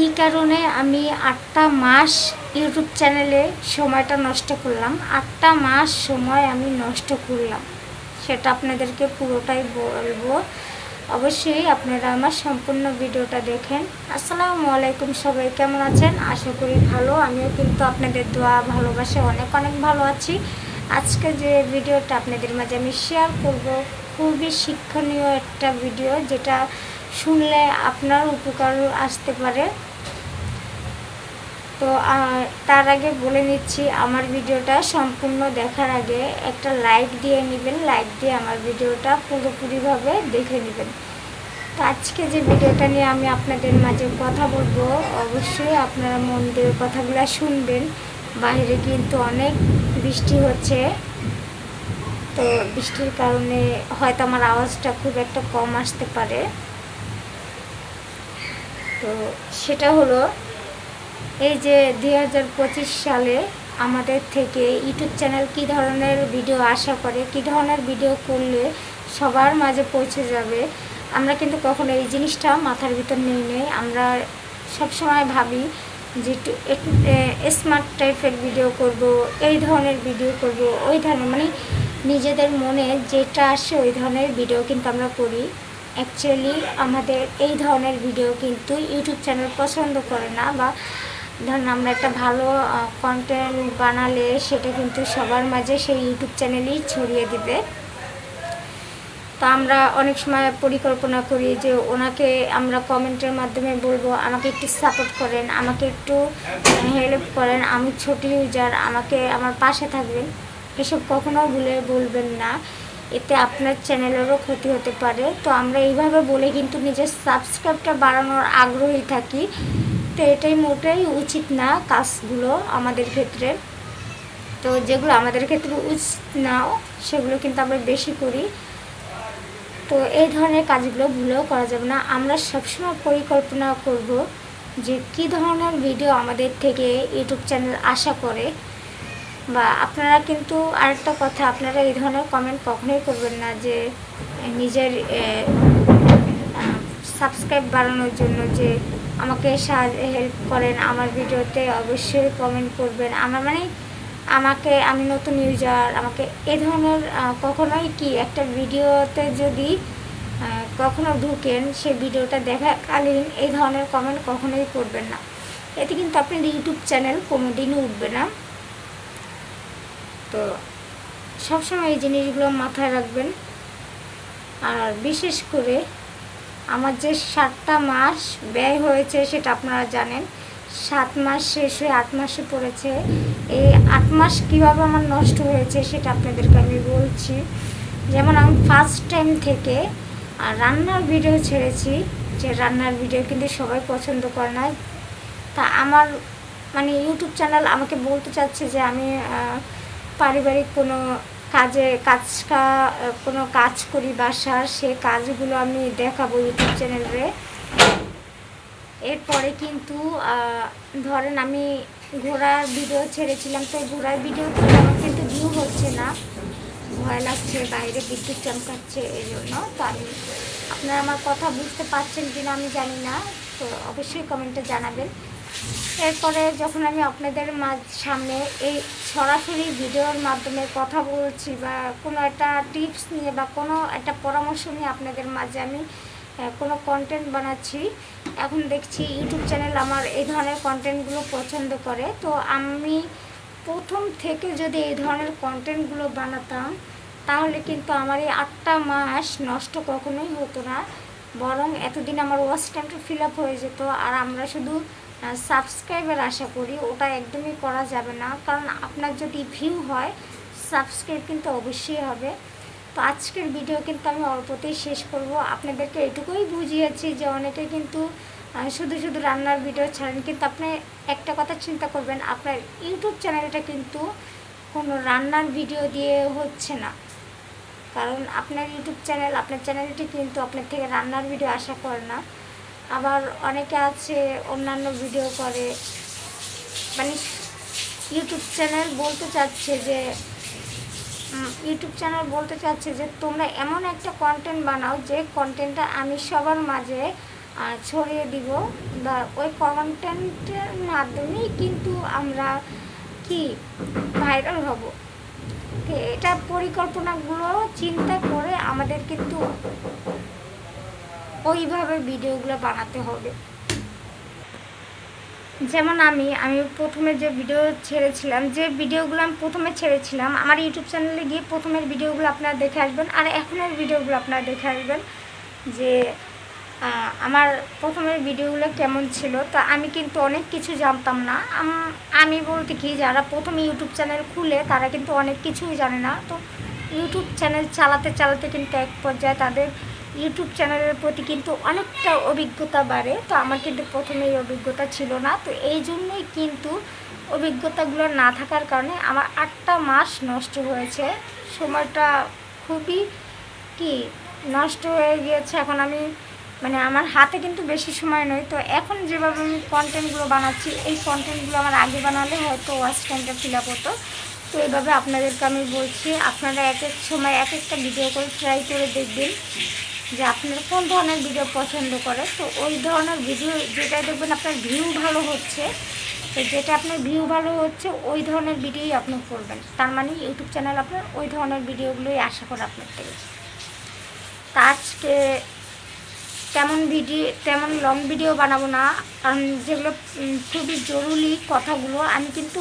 কি কারণে আমি আটটা মাস ইউটিউব চ্যানেলে সময়টা নষ্ট করলাম। আটটা মাস সময় আমি নষ্ট করলাম। সেটা আপনাদেরকে পুরোটাই বলব। অবশ্যই আপনারা আমার সম্পূর্ণ ভিডিওটা দেখেন। আসসালামু আলাইকুম সবাই, কেমন আছেন? আশা করি ভালো। আমিও কিন্তু আপনাদের দোয়া, ভালোবাসা অনেক অনেক ভালো আছি। আজকে যে ভিডিওটা আপনাদের মাঝে আমি শেয়ার করব, খুবই শিক্ষণীয় একটা ভিডিও যেটা শুনলে আপনার উপকার আসতে পারে। তো তার আগে বলে নিচ্ছি, আমার ভিডিওটা সম্পূর্ণ দেখার আগে একটা লাইক দিয়ে নেবেন লাইক দিয়ে আমার ভিডিওটা পুরোপুরিভাবে দেখে নেবেন। তো, আজকে যে ভিডিওটা নিয়ে আমি আপনাদের মাঝে কথা বলব, অবশ্যই আপনারা মন দিয়ে কথাগুলো শুনবেন। বাইরে কিন্তু অনেক বৃষ্টি হচ্ছে। তো, বৃষ্টির কারণে হয়তো আমার আওয়াজটা খুব একটা কম আসতে পারে। তো সেটা হলো এই যে দুই হাজার পঁচিশ সালে আমাদের থেকে ইউটিউব চ্যানেল কী ধরনের ভিডিও আশা করে, কী ধরনের ভিডিও করলে সবার মাঝে পৌঁছে যাবে, আমরা কিন্তু কখনো এই জিনিসটা মাথার ভিতর নেই নেই। আমরা সবসময় ভাবি যে স্মার্ট টাইপের ভিডিও করব, এই ধরনের ভিডিও করব, ওই ধরনের মানে নিজেদের মনে যেটা আসে ওই ধরনের ভিডিও কিন্তু আমরা করি। অ্যাকচুয়ালি আমাদের এই ধরনের ভিডিও কিন্তু ইউটিউব চ্যানেল পছন্দ করে না বা ধরুন আমরা একটা ভালো কন্টেন্ট বানালে সেটা কিন্তু সবার মাঝে সেই ইউটিউব চ্যানেলেই ছড়িয়ে দিবে। তো আমরা অনেক সময় পরিকল্পনা করি যে ওনাকে আমরা কমেন্টের মাধ্যমে বলব, আমাকে একটু সাপোর্ট করেন, আমাকে একটু হেল্প করেন, আমি ছোট ইউজার আমাকে আমার পাশে থাকবেন। এসব কখনো ভুলে বলবেন না। এতে আপনার চ্যানেলেরও ক্ষতি হতে পারে। তো আমরা এইভাবে বলে কিন্তু নিজের সাবস্ক্রাইবটা বাড়ানোর আগ্রহী থাকি। তো এটাই মোটেই উচিত না কাজগুলো আমাদের ক্ষেত্রে। তো যেগুলো আমাদের ক্ষেত্রে উচিত নাও, সেগুলো কিন্তু আমরা বেশি করি। তো এই ধরনের কাজগুলো ভুলেও করা যাবে না। আমরা সবসময় পরিকল্পনা করব যে কী ধরনের ভিডিও আমাদের থেকে ইউটিউব চ্যানেল আশা করে বা আপনারা কিন্তু আরেকটা কথা, আপনারা এই ধরনের কমেন্ট কখনোই করবেন না যে নিজের সাবস্ক্রাইব বাড়ানোর জন্য যে, আমাকে সাহায্য হেল্প করেন আমার ভিডিওতে অবশ্যই কমেন্ট করবেন। আমার মানে আমাকে, আমি নতুন ইউজার আমাকে এ ধরনের কখনোই কি একটা ভিডিওতে যদি কখনো ঢুকেন, সেই ভিডিওটা দেখাকালীন এই ধরনের কমেন্ট কখনোই করবেন না। এতে কিন্তু আপনার ইউটিউব চ্যানেল কোনো দিনই উঠবে না। সবসময় এই জিনিসগুলো মাথায় রাখবেন। আর বিশেষ করে আমার যে সাতটা মাস ব্যয় হয়েছে সেটা আপনারা জানেন। সাত মাস শেষ হয়ে আট মাসে পড়েছে। এই আট মাস কীভাবে আমার নষ্ট হয়েছে সেটা আপনাদেরকে আমি বলছি। যেমন আমি ফার্স্ট টাইম থেকে রান্নার ভিডিও ছেড়েছি। যে রান্নার ভিডিও কিন্তু সবাই পছন্দ করে না। তা আমার মানে ইউটিউব চ্যানেল আমাকে বলতে চাচ্ছে যে আমি পারিবারিক কোনো কাজে, কাজ কা- কোনো কাজ করি বাসার, সে কাজগুলো আমি দেখাবো ইউটিউব চ্যানেলে। এরপরে কিন্তু ধরেন আমি ঘোড়ার ভিডিও ছেড়েছিলাম, তো ঘোড়ার ভিডিও আমার কিন্তু ভিউ হচ্ছে না। ভয় লাগছে, বাইরে বিদ্যুৎ চমকাচ্ছে, এই জন্য। তো আমি, আপনারা আমার কথা বুঝতে পারছেন কিনা আমি জানি না, তো অবশ্যই কমেন্টে জানাবেন। এরপরে যখন আমি আপনাদের মাঝ, সামনে এই সরাসরি ভিডিওর মাধ্যমে কথা বলছি বা কোনো একটা টিপস নিয়ে বা কোনো একটা পরামর্শ নিয়ে আপনাদের মাঝে আমি কোনো কন্টেন্ট বানাচ্ছি, এখন দেখছি ইউটিউব চ্যানেল আমার এই ধরনের কন্টেন্টগুলো পছন্দ করে। তো আমি প্রথম থেকে যদি এই ধরনের কন্টেন্টগুলো বানাতাম, তাহলে কিন্তু আমার এই আটটা মাস নষ্ট কখনোই হতো না। বরং এতদিন আমার ওয়াচ টাইমটা ফিল আপ হয়ে যেত, আর আমরা শুধু সাবস্ক্রাইবের আশা করি ওটা একদমই করা যাবে না। কারণ আপনার যদি ভিউ হয় সাবস্ক্রাইব কিন্তু অবশ্যই হবে। তো আজকের ভিডিও কিন্তু আমি অল্পতেই শেষ করব। আপনাদেরকে এটুকুই বুঝিয়েছি যে অনেকে কিন্তু শুধু শুধু রান্নার ভিডিও ছাড়েন। কিন্তু আপনি একটা কথা চিন্তা করবেন, আপনার ইউটিউব চ্যানেলটা কিন্তু কোনো রান্নার ভিডিও দিয়ে হচ্ছে না। কারণ আপনার ইউটিউব চ্যানেল আপনার চ্যানেলটি কিন্তু আপনার থেকে রান্নার ভিডিও আশা করে না। আবার অনেকে আছে, অন্যান্য ভিডিও করে। মানে ইউটিউব চ্যানেল বলতে চাচ্ছে যে ইউটিউব চ্যানেল বলতে চাচ্ছে যে, তোমরা এমন একটা কন্টেন্ট বানাও যে কন্টেন্টটা আমি সবার মাঝে ছড়িয়ে দিব। বা ওই কন্টেন্টের মাধ্যমেই কিন্তু আমরা কি ভাইরাল হব। এটা পরিকল্পনাগুলো চিন্তা করে আমাদের কিন্তু ওইভাবে ভিডিওগুলো বানাতে হবে। যেমন আমি আমি প্রথমে যে ভিডিও ছেড়েছিলাম, যে ভিডিওগুলো আমি প্রথমে ছেড়েছিলাম, আমার ইউটিউব চ্যানেলে গিয়ে প্রথমের ভিডিওগুলো আপনারা দেখে আসবেন, আর এখনের ভিডিওগুলো আপনারা দেখে আসবেন যে আমার প্রথমের ভিডিওগুলো কেমন ছিল। তা আমি কিন্তু অনেক কিছু জানতাম না। আমি বলতে কি, যারা প্রথমে ইউটিউব চ্যানেল খুলে, তারা কিন্তু অনেক কিছুই জানে না। তো ইউটিউব চ্যানেল চালাতে চালাতে কিন্তু এক পর্যায়ে তাদের ইউটিউব চ্যানেলের প্রতি কিন্তু অনেকটা অভিজ্ঞতা বাড়ে। তো আমার কিন্তু প্রথমে এই অভিজ্ঞতা ছিল না। তো এই জন্যই কিন্তু অভিজ্ঞতাগুলো না থাকার কারণে আমার আটটা মাস নষ্ট হয়েছে। সময়টা খুবই কি নষ্ট হয়ে গিয়েছে। এখন আমি মানে আমার হাতে কিন্তু বেশি সময় নয় তো এখন যেভাবে আমি কন্টেন্টগুলো বানাচ্ছি, এই কন্টেন্টগুলো আমার আগে বানালে হয়তো ওয়াচ ফিল আপ হতো। তো এইভাবে আপনাদেরকে আমি বলছি, আপনারা এক এক সময় এক একটা ভিডিও করে ট্রাই করে দেখবেন। যে আপনারা কোন ধরনের ভিডিও পছন্দ করে? তো ওই ধরনের ভিডিও যেটা দেখবেন আপনার ভিউ ভালো হচ্ছে, তো যেটা আপনার ভিউ ভালো হচ্ছে, ওই ধরনের ভিডিওই আপনি করবেন। তার মানে ইউটিউব চ্যানেল আপনার ওই ধরনের ভিডিওগুলোই আশা করে আপনার থেকে। তা আজকে তেমন ভিডিও তেমন লং ভিডিও বানাবো না, কারণ যেগুলো খুবই জরুরি কথাগুলো, আমি কিন্তু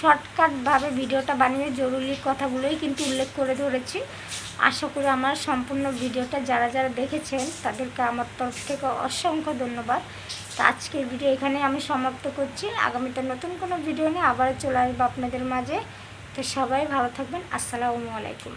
শর্টকাটভাবে ভিডিওটা বানিয়ে জরুরি কথাগুলোই কিন্তু উল্লেখ করে ধরেছি। আশা করি আমার সম্পূর্ণ ভিডিওটা যারা যারা দেখেছেন, তাদেরকে আমার তরফ থেকে অসংখ্য ধন্যবাদ। তো আজকের ভিডিও এখানে আমি সমাপ্ত করছি। আগামীতে নতুন কোনো ভিডিও নিয়ে আবার চলে আসব আপনাদের মাঝে। তো সবাই ভালো থাকবেন। আসসালামু আলাইকুম।